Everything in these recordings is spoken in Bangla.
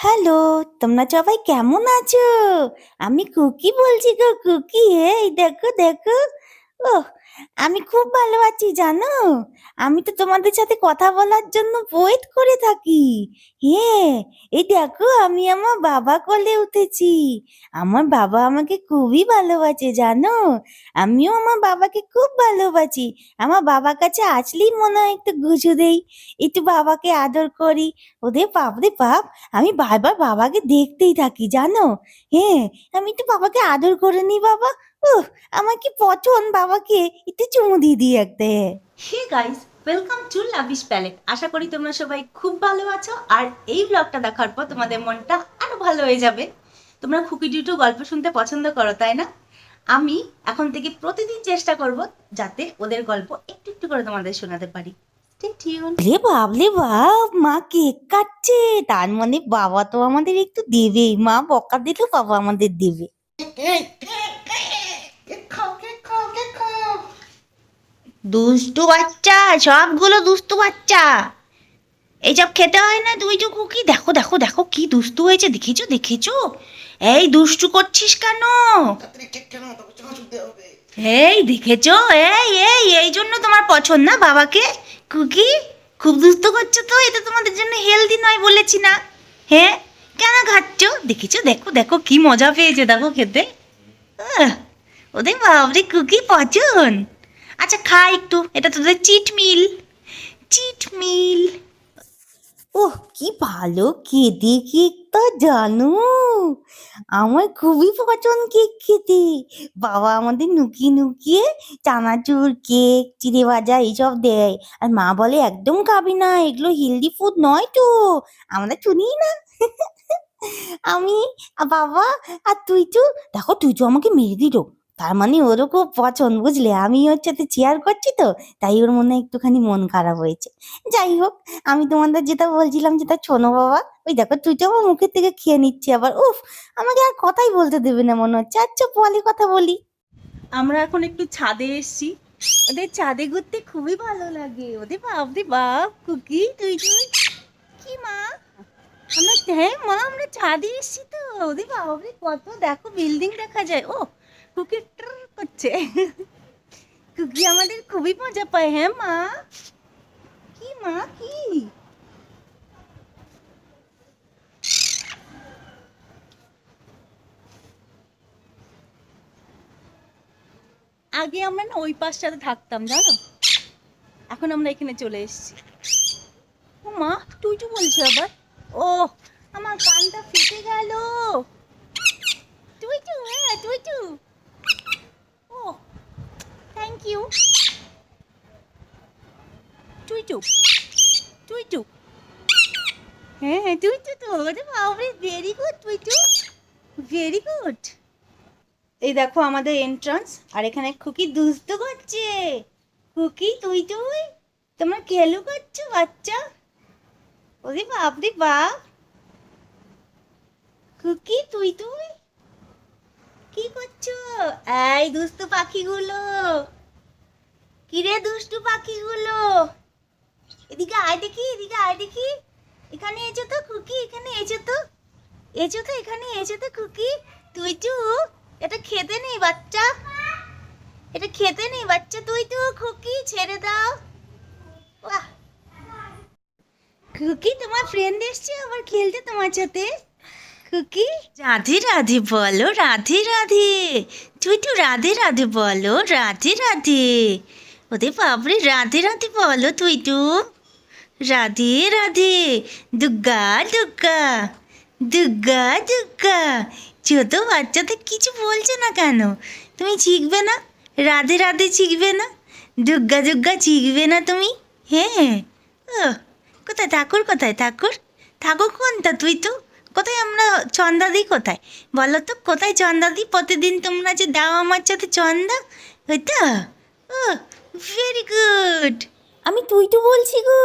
হ্যালো তোমরা সবাই কেমন আছো? আমি কুকি বলছি গো কুকি এই দেখো দেখো। ও আমি খুব ভালো আছি, জানো? আমি তো তোমাদের সাথে কথা বলার জন্য ওয়েট করে থাকি। হ্যাঁ এই দেখো আমি আমার বাবা কোলে উঠেছি। আমার বাবা আমাকে খুবই ভালোবাসে, জানো? আমিও আমার বাবাকে খুব ভালোবাসি। আমার বাবার কাছে আসলেই মনে হয় একটু গুজু দেই, একটু বাবাকে আদর করি। ওদের বাপরে বাপ, আমি বারবার বাবাকে দেখতেই থাকি, জানো? হ্যাঁ আমি একটু বাবাকে আদর করে নি বাবা। উহ, আমার কি পছন্দ বাবাকে? একটু চুমু দিয়ে দিই একটা। Hey guys welcome to lavish palette আশা করি তোমরা সবাই খুব ভালো আছো আর এই ব্লগটা দেখার পর তোমাদের মনটা আরও ভালো হয়ে যাবে। তোমরা খুকি ডিটু গল্প শুনতে পছন্দ করো তাই না? আমি এখন থেকে প্রতিদিন চেষ্টা করব যাতে ওদের গল্প একটু একটু করে তোমাদের শোনাতে পারি। Stay tuned. রে বাপ মা কেক কাটছে। তার মানে বাবা তো আমাদের একটু দেবেই মা বকা দিলেও বাবা আমাদের দেবে। দুষ্টু বাচ্চা, সবগুলো দুষ্টু বাচ্চা। এইসব খেতে হয় না তুই যে কুকি দেখো দেখো দেখো কি দুষ্টু হয়েছে, দেখেছ দেখেছ? এই দুষ্টু করছিস কেন? এই দেখেছ? এই এই এই জন্য তোমার পছন্দ না বাবাকে? কুকি, খুব দুষ্ট করছ তো, এটা তোমাদের জন্য হেলদি নয় বলেছি না। হ্যাঁ? কেন খাচ্ছ? দেখেছ? দেখো দেখো কি মজা পেয়েছে, দেখো খেতে। ওদের বাবরে কুকি পছন্দ আচ্ছা খা একটু। এটা তোদের চিট মিল চিট মিল ওহ, কি ভালো খেতে কেকটা জানো। আমার খুবই পছন্দ কেক খেতে। বাবা আমাদের নুকিয়ে নুকিয়ে চানাচুর কেক, চিড়ে ভাজা এইসব দেয়। আর মা বলে, একদম খাবি না, এগুলো হেলদি ফুড নয় তো। আমরা শুনি না। আমি, বাবা, আর তুই তো, দেখো, তুই তো আমাকে মেরে দিল। তার মানে ওরও খুব পছন্দ, বুঝলে? আমি ওর সাথে চেয়ার করছি তো, তাই ওর মনে একটুখানি মন খারাপ হয়েছে। যাই হোক, আমি তোমাদের যেটা বলছিলাম যেটা শোনো বাবা, ওই দেখো তুই তো আমার মুখের থেকে খেয়ে নিচ্ছি আবার, উফ, আমাকে আর কথাই বলতে দেবে না মনে হচ্ছে। আচ্ছা পলি কথা বলি। আমরা এখন একটু ছাদে এসছি। ওদের ছাদে ঘুরতে খুবই ভালো লাগে। ওদের বাপরে বাপ, কুকি তুই তুই কি মা? আমরা হ্যাঁ মা, আমরা ছাদে এসেছি তো। ওদের বাপরে কত, দেখো বিল্ডিং দেখা যায়। ও কুকি করছে। কুকি আমাদের খুবই মজা পায় হ্যাঁ মা? কি মা, কি? আগে আমরা না ওই পাশটাতে থাকতাম, জানো? এখন আমরা এখানে চলে এসেছি। ও মা, তুই তো বলছো আবার। ও, আমার কানটা ফেটে গেল। তুই তো হ্যাঁ তুই থ্যাংক ইউ তুই তো হ্যাঁ তুই তো তো ওরে বাবরে ভেরি গুড তুই তো ভেরি গুড এই দেখো আমাদের এন্ট্রান্স আর এখানে খুকি দুস্তু করছে। খুকি তুই তুই তোমরা খেলু করছ, বাচ্চা? ওরে বাপরে বাপ। খুকি তুই তুই কি করছ? এই দুষ্টু পাখিগুলো। কিরে দুষ্টু পাখিগুলো? এদিকে আয় দেখি, এদিকে আয় দেখি। এখানে এসো তো খুকি, এখানে এসো তো। এসো তো এখানে, এসো তো খুকি। তুই তু এটা খেতে নেই বাচ্চা। এটা খেতে নেই বাচ্চা। তুই তো খুকি, ছেড়ে দাও। বাহ। খুকি, তোমার ফ্রেন্ড এসছে আবার খেলতে তোমার সাথে। খুকি? রাধে রাধে বলো, রাধে রাধে। তুই তো রাধে রাধে বলো, রাধে রাধে। ওদের বাপরে, রাধে রাধে বলো তুই তো। রাধে রাধে দুর্গা দুর্গা দুর্গা দুর্গা ছোট বাচ্চাদের কিছু বলছে না কেন? তুমি শিখবে না? রাধে রাধে শিখবে না? দুর্গা দুর্গা শিখবে না তুমি? হ্যাঁ। ও কোথায়? ঠাকুর কোথায়? ঠাকুর? ঠাকুর কোনটা তুই তো? কোথায় আমরা চন্দা দিই কোথায়? বলো তো, কোথায় চন্দা দিই প্রতিদিন তোমরা যে দাও আমার সাথে চন্দা? ওইটা? ও ভেরি গুড আমি তুই তো বলছি গো।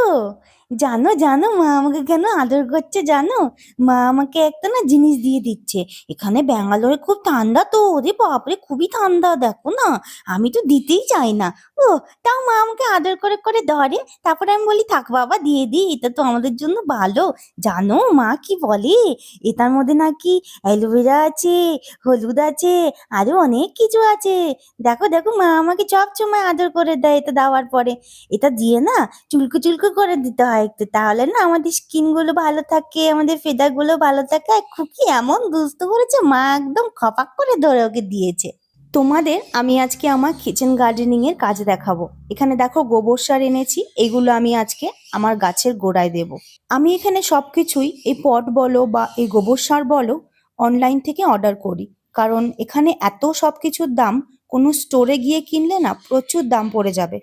জানো জানো, মা আমাকে কেন আদর করছে জানো? মা আমাকে একটা না জিনিস দিয়ে দিচ্ছে। এখানে ব্যাঙ্গালোরে খুব ঠান্ডা তো, ওরে বাপরে, খুবই ঠান্ডা, দেখো না। আমি তো দিতেই চাই না। ও, তাও মা আমাকে আদর করে করে ধরে। তারপরে আমি বলি, থাক বাবা, দিয়ে দিই এটা তো আমাদের জন্য ভালো। জানো, মা কি বলে? এটার মধ্যে নাকি অ্যালোভেরা আছে, হলুদ আছে আরও অনেক কিছু আছে। দেখো দেখো, মা আমাকে সব সময় আদর করে দেয় এটা দেওয়ার পরে। এটা দিয়ে না চুলকো চুলকো করে দিতে হয় একটু। তাহলে না আমাদের স্কিনগুলো ভালো থাকে, আমাদের ফেদারগুলো ভালো থাকে। খুকি এমন দুষ্ট করেছে, মা একদম খপাক করে ধরে ওকে দিয়েছে। তোমাদের আমি আজকে আমার কিচেন গার্ডেনিং এর কাজ দেখাবো। এখানে দেখো গোবর সার এনেছি, এগুলো আমি আজকে আমার গাছের গোড়ায় দেব। আমি এখানে সবকিছুই এই পট বলো বা এই গোবর সার বলো অনলাইন থেকে অর্ডার করি। কারণ এখানে এত সব কিছুর দাম, কোনো স্টোরে গিয়ে কিনলে না প্রচুর দাম পড়ে যাবে।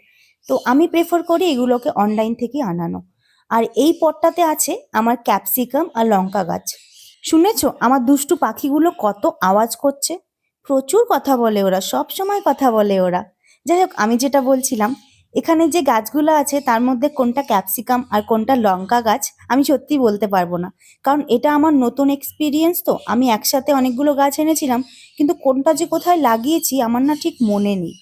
তো আমি প্রেফার করি এগুলোকে অনলাইন থেকে আনানো। আর এই পটটাতে আছে আমার ক্যাপসিকাম আর লঙ্কা গাছ। শুনেছো? আমার দুষ্টু পাখিগুলো কত আওয়াজ করছে। প্রচুর কথা বলে ওরা, সব সময় কথা বলে ওরা। যাই হোক, আমি যেটা বলছিলাম, এখানে যে গাছগুলো আছে, তার মধ্যে কোনটা ক্যাপসিকাম আর কোনটা লঙ্কা গাছ, আমি সত্যি বলতে পারব না। কারণ এটা আমার নতুন এক্সপিরিয়েন্স তো, আমি একসাথে অনেকগুলো গাছ এনেছিলাম, কিন্তু কোনটা যে কোথায় লাগিয়েছি আমার না ঠিক মনে নেই।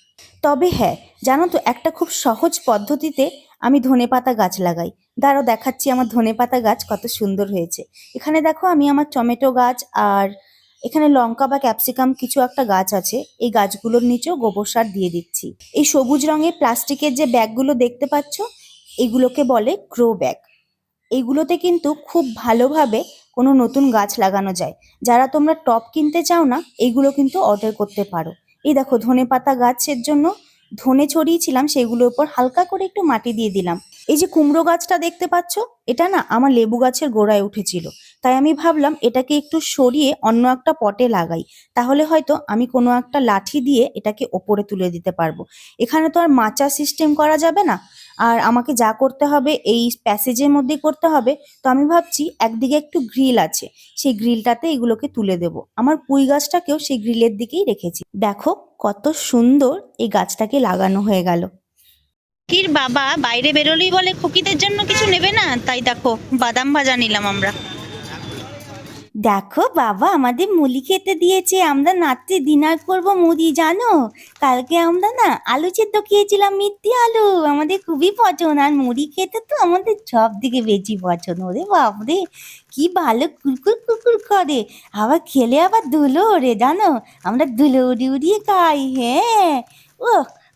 তবে হ্যাঁ জানো তো, একটা খুব সহজ পদ্ধতিতে আমি ধনেপাতা গাছ লাগাই। দাঁড়াও, দেখাচ্ছি আমার ধনেপাতা গাছ কত সুন্দর হয়েছে। এখানে দেখো, আমি আমার টমেটো গাছ আর এখানে লঙ্কা বা ক্যাপসিকাম কিছু একটা গাছ আছে, এই গাছগুলোর নিচেও গোবর সার দিয়ে দিচ্ছি। এই সবুজ রঙের প্লাস্টিকের যে ব্যাগগুলো দেখতে পাচ্ছ, এগুলোকে বলে গ্রো ব্যাগ। এইগুলোতে কিন্তু খুব ভালোভাবে কোনো নতুন গাছ লাগানো যায়। যারা তোমরা টপ কিনতে চাও না এইগুলো কিন্তু অর্ডার করতে পারো। এই দেখো ধনে পাতা গাছের জন্য ধনে ছড়িয়েছিলাম, সেগুলোর উপর হালকা করে একটু মাটি দিয়ে দিলাম। এই যে কুমড়ো গাছটা দেখতে পাচ্ছ, এটা না আমার লেবু গাছের গোড়ায় উঠেছিল। তাই আমি ভাবলাম এটাকে একটু সরিয়ে অন্য একটা পটে লাগাই। তাহলে হয়তো আমি কোনো একটা লাঠি দিয়ে এটাকে ওপরে তুলে দিতে পারব। এখানে তো আর মাচা সিস্টেম করা যাবে না। আর আমাকে যা করতে হবে, এই প্যাসেজের মধ্যে করতে হবে। তো আমি ভাবছি একদিকে একটু গ্রিল আছে। সেই গ্রিলটাতে এগুলোকে তুলে দেব। আমার পুঁই গাছটাকেও সেই গ্রিলের দিকেই রেখেছি। দেখো কত সুন্দর এই গাছটাকে লাগানো হয়ে গেল। কির বাবা বাইরে বেরোলেই বলে খুকিদের জন্য কিছু নেবে না? তাই দেখো, বাদাম ভাজা নিলাম আমরা। দেখো বাবা, আমাদের মুলি খেতে দিয়েছে। আমরা রাত্রে ডিনার করব মুদি জানো? কালকে আমরা না আলু সেদ্ধ খেয়েছিলাম, মিথ্যি আলু। আমাদের খুবই পছন্দ। আর মুড়ি খেতে তো আমাদের সব দিকে বেশি পছন্দ। ওরে বাপরে, কি ভালো কুরকুর কুরকুর করে। আবার খেলে আবার ধুলো ওরে, জানো? আমরা ধুলো উড়িয়ে উড়িয়ে খাই হ্যাঁ? ও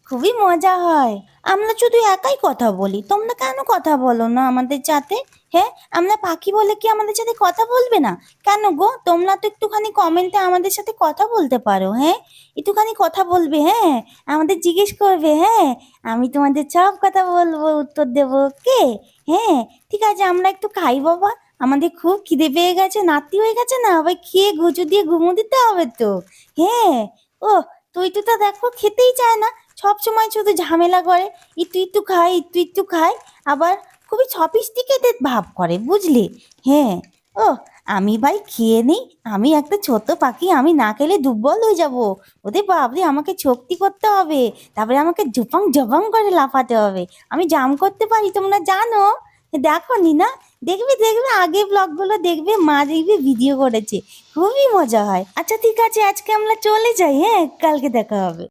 খুবই মজা হয়। আমরা শুধু একাই কথা বলি। তোমরা কেন কথা বলো না আমাদের সাথে? হ্যাঁ? আমরা পাখি বলে কি আমাদের সাথে কথা বলবে না? কেন গো? তোমরা তো একটুখানি কমেন্টে আমাদের সাথে কথা বলতে পারো হ্যাঁ? একটুখানি কথা বলবে হ্যাঁ? আমাদের জিজ্ঞেস করবে হ্যাঁ? আমি তোমাদের সব কথা বলব, উত্তর দেবো কে হ্যাঁ? ঠিক আছে, আমরা একটু খাই বাবা। আমাদের খুব খিদে পেয়ে গেছে, নাতি হয়ে গেছে না? আবার খেয়ে গুঁজো দিয়ে ঘুমো দিতে হবে তো। হ্যাঁ? ও তুই তো তা দেখো, খেতেই চায় না। সব সময় শুধু ঝামেলা করে একটু একটু খাই একটু একটু খাই আবার খুবই ছপিস্টিকেটে ভাব করে, বুঝলি? হ্যাঁ। ও আমি ভাই খেয়ে নিই, আমি একটা ছোট পাখি, আমি না খেলে দুর্বল হয়ে যাব। ওদের বাবরে আমাকে শক্তি করতে হবে। তারপরে আমাকে ঝুপাং ঝপাং করে লাফাতে হবে। আমি জাম করতে পারি, তোমরা জানো? দেখো নি না দেখবে দেখবে, আগে ব্লগগুলো দেখবে, মা দেখবে, ভিডিও করেছে। খুবই মজা হয়। আচ্ছা ঠিক আছে, আজকে আমরা চলে যাই হ্যাঁ? কালকে দেখা হবে।